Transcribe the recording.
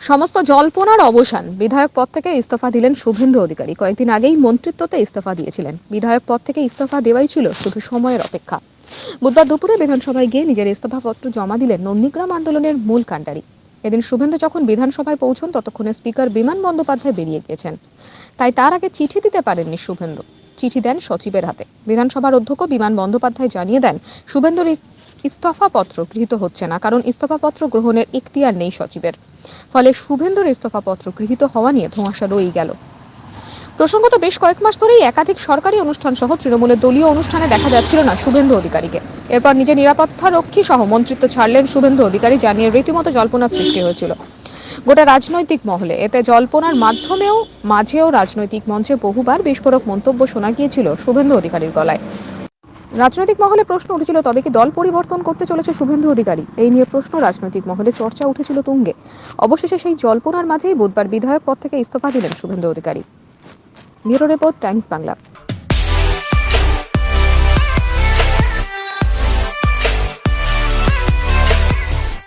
সমস্ত জল্পনার অবসান বিধায়ক পদ থেকে ইস্তফা দিলেন শুভেন্দু অধিকারী। কয়েকদিন আগেই মন্ত্রিত্বতে ইস্তফা দিয়েছিলেন। বিধায়ক পদ থেকে ইস্তফা দেওয়াই ছিল শুধু সময়ের অপেক্ষা। বুধবার দুপুরে বিধানসভায় গিয়ে নিজের ইস্তফাপত্র জমা দিলেন নন্দীগ্রাম আন্দোলনের মূল কাণ্ডারি। এদিন শুভেন্দু যখন বিধানসভায় পৌঁছন, ততক্ষণে স্পিকার বিমান বন্দ্যোপাধ্যায় বেরিয়ে গিয়েছেন। তাই তার আগে চিঠি দিতে পারেননি শুভেন্দু। চিঠি দেন সচিবের হাতে। বিধানসভার অধ্যক্ষ বিমান বন্দ্যোপাধ্যায় জানিয়ে দেন, শুভেন্দুর ইস্তফাপত্র গৃহীত হচ্ছে না, কারণ ইস্তফাপত্র গ্রহণের ইখতিয়ার নেই সচিবের। ফলে শুভেন্দুর ইস্তফাপত্র গৃহীত হওয়া নিয়ে ধোঁয়াশা রয়েই গেল। প্রসঙ্গত বেশ কয়েক মাস ধরেই একাধিক সরকারি অনুষ্ঠান সহ তৃণমূলের দলীয় অনুষ্ঠানে দেখা যাচ্ছিল না শুভেন্দু অধিকারীকে। এরপর নিজের নিরাপত্তা রক্ষী সহ মন্ত্রিত্ব ছাড়লেন শুভেন্দু অধিকারী জানিয়ে রীতিমতো জল্পনার সৃষ্টি হয়েছিল। গোটা রাজনৈতিক মহলে এতে জল্পনার মাধ্যমেও, মাঝেও রাজনৈতিক মঞ্চে বহুবার বিস্ফোরক মন্তব্য শোনা গিয়েছিল শুভেন্দু অধিকারীর গলায়। রাজনৈতিক মহলে প্রশ্ন উঠেছিল, তবে কি দল পরিবর্তন করতে চলেছে শুভেন্দু অধিকারী? এই নিয়ে প্রশ্ন রাজনৈতিক মহলে চর্চা উঠেছিল তুঙ্গে। অবশেষে সেই জল্পনার মাঝেই বুধবার বিধায়ক পদ থেকে ইস্তফা দিলেন Suvendu Adhikari. Bureau report, Times Bangla.